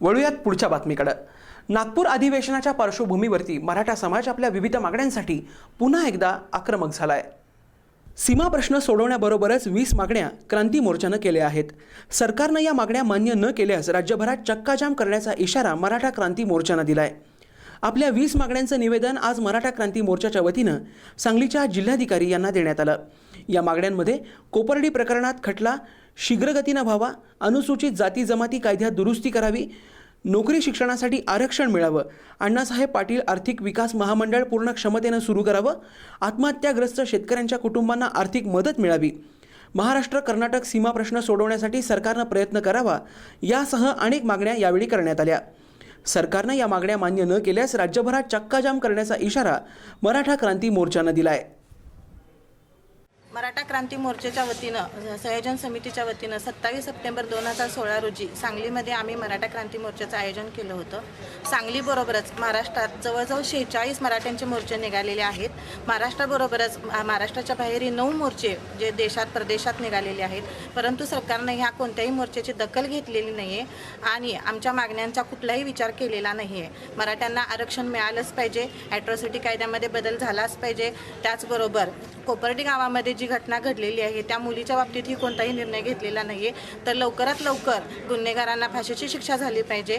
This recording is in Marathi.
वळूयात पुढच्या बातमीकडे. नागपूर अधिवेशनाच्या पार्श्वभूमीवरती मराठा समाज आपल्या विविध मागण्यांसाठी पुन्हा एकदा आक्रमक झाला आहे सीमा प्रश्न सोडवण्याबरोबरच वीस मागण्या क्रांती मोर्चानं केल्या आहेत. सरकारनं या मागण्या मान्य न केल्यास राज्यभरात चक्काजाम करण्याचा इशारा मराठा क्रांती मोर्चानं आहे आपल्या वीस मागण्यांचं निवेदन आज मराठा क्रांती मोर्चाच्या वतीनं सांगलीच्या जिल्हाधिकारी यांना देण्यात आलं. या मागण्यांमध्ये कोपर्डी प्रकरणात खटला शीघ्रगतीनं व्हावा अनुसूचित जाती जमाती कायद्यात दुरुस्ती करावी नोकरी शिक्षणासाठी आरक्षण मिळावं अण्णासाहेब पाटील आर्थिक विकास महामंडळ पूर्ण क्षमतेनं सुरू करावं आत्महत्याग्रस्त शेतकऱ्यांच्या कुटुंबांना आर्थिक मदत मिळावी महाराष्ट्र कर्नाटक सीमा प्रश्न सोडवण्यासाठी सरकारनं प्रयत्न करावा यासह अनेक मागण्या यावेळी करण्यात आल्या. सरकारनं या मागण्या मान्य न केल्यास राज्यभरात चक्काजाम करण्याचा इशारा मराठा क्रांती मोर्चानं दिला आहे मराठा क्रांती मोर्चाच्या वतीनं संयोजन समितीच्या वतीनं सत्तावीस सप्टेंबर दोन हजार सोळा रोजी सांगलीमध्ये आम्ही मराठा क्रांती मोर्चाचं आयोजन केलं होतं. सांगलीबरोबरच महाराष्ट्रात जवळजवळ शेहेचाळीस मराठ्यांचे मोर्चे निघालेले आहेत. महाराष्ट्राबरोबरच महाराष्ट्राच्या बाहेरही नऊ मोर्चे जे देशात प्रदेशात निघालेले आहेत. परंतु सरकारनं ह्या कोणत्याही मोर्चाची दखल घेतलेली नाही आहे आणि आमच्या मागण्यांचा कुठलाही विचार केलेला नाही आहे मराठ्यांना आरक्षण मिळालंच पाहिजे ॲट्रॉसिटी कायद्यामध्ये बदल झालाच पाहिजे. त्याचबरोबर कोपर्डी गावामध्ये जी जी घटना घडलेली आहे त्या मुलीच्या बाबतीतही कोणताही निर्णय घेतलेला नाही आहे तर लवकरात लवकर गुन्हेगारांना फाशीची शिक्षा झाली पाहिजे.